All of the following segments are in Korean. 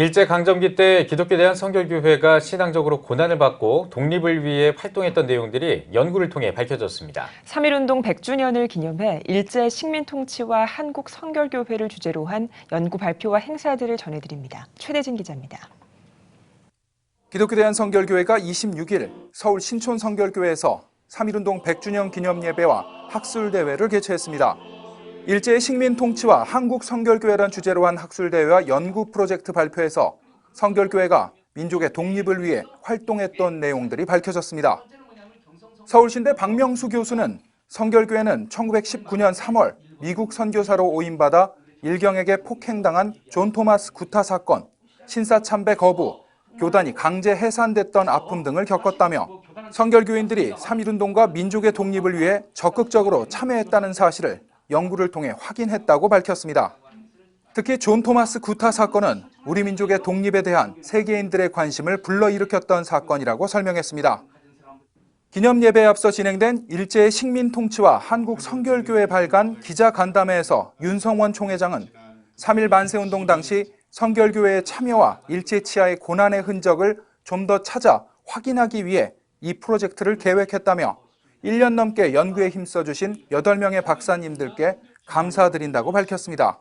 일제강점기 때 기독교 대한 성결교회가 신앙적으로 고난을 받고 독립을 위해 활동했던 내용들이 연구를 통해 밝혀졌습니다. 3.1운동 100주년을 기념해 일제 식민 통치와 한국 성결교회를 주제로 한 연구 발표와 행사들을 전해드립니다. 최대진 기자입니다. 기독교 대한 성결교회가 26일 서울 신촌 성결교회에서 3.1운동 100주년 기념 예배와 학술 대회를 개최했습니다. 일제의 식민 통치와 한국 성결교회란 주제로 한 학술 대회와 연구 프로젝트 발표에서 성결교회가 민족의 독립을 위해 활동했던 내용들이 밝혀졌습니다. 서울신대 박명수 교수는 성결교회는 1919년 3월 미국 선교사로 오인받아 일경에게 폭행당한 존 토마스 구타 사건, 신사 참배 거부, 교단이 강제 해산됐던 아픔 등을 겪었다며 성결교인들이 3.1운동과 민족의 독립을 위해 적극적으로 참여했다는 사실을 연구를 통해 확인했다고 밝혔습니다. 특히 존 토마스 구타 사건은 우리 민족의 독립에 대한 세계인들의 관심을 불러일으켰던 사건이라고 설명했습니다. 기념 예배에 앞서 진행된 일제의 식민 통치와 한국 성결교회 발간 기자 간담회에서 윤성원 총회장은 3.1 만세 운동 당시 성결교회의 참여와 일제 치하의 고난의 흔적을 좀 더 찾아 확인하기 위해 이 프로젝트를 계획했다며 1년 넘게 연구에 힘써주신 8명의 박사님들께 감사드린다고 밝혔습니다.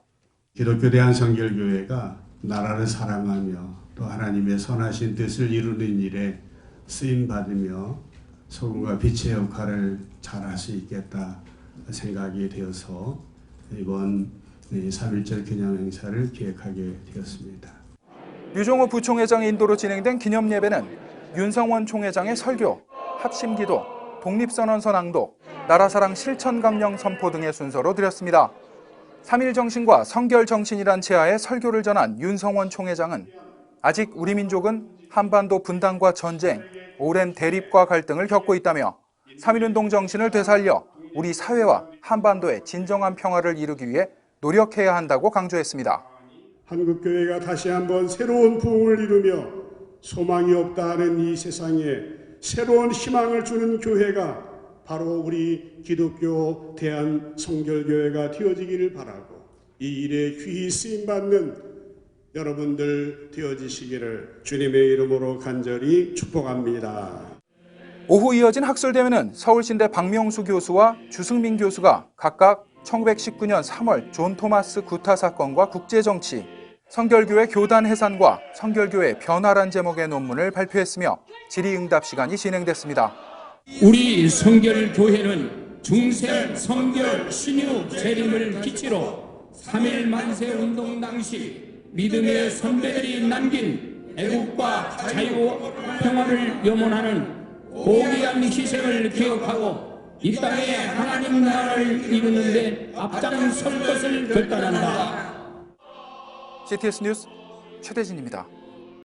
기독교 대한성결교회가 나라를 사랑하며 또 하나님의 선하신 뜻을 이루는 일에 쓰임 받으며 소금과 빛의 역할을 잘 할 수 있겠다 생각이 되어서 이번 3.1절 기념 행사를 기획하게 되었습니다. 유종호 부총회장의 인도로 진행된 기념 예배는 윤성원 총회장의 설교, 합심기도, 독립선언서 낭독, 나라사랑 실천강령 선포 등의 순서로 드렸습니다. 3.1 정신과 성결 정신이란 제하에 설교를 전한 윤성원 총회장은 아직 우리 민족은 한반도 분단과 전쟁, 오랜 대립과 갈등을 겪고 있다며 3.1운동 정신을 되살려 우리 사회와 한반도의 진정한 평화를 이루기 위해 노력해야 한다고 강조했습니다. 한국교회가 다시 한번 새로운 부흥을 이루며 소망이 없다 하는 이 세상에 새로운 희망을 주는 교회가 바로 우리 기독교 대한 성결교회가 되어지기를 바라고 이 일에 귀히 쓰임 받는 여러분들 되어지시기를 주님의 이름으로 간절히 축복합니다. 오후 이어진 학술 대회는 서울신대 박명수 교수와 주승민 교수가 각각 1919년 3월 존 토마스 구타 사건과 국제정치, 성결교회 교단 해산과 성결교회 변화란 제목의 논문을 발표했으며 질의응답 시간이 진행됐습니다. 우리 성결교회는 중세 성결 신유 재림을 기치로 3.1 만세 운동 당시 믿음의 선배들이 남긴 애국과 자유 평화를 염원하는 고귀한 희생을 기억하고 이 땅에 하나님 나라를 이루는데 앞장설 것을 결단한다. CTS 뉴스 최대진입니다.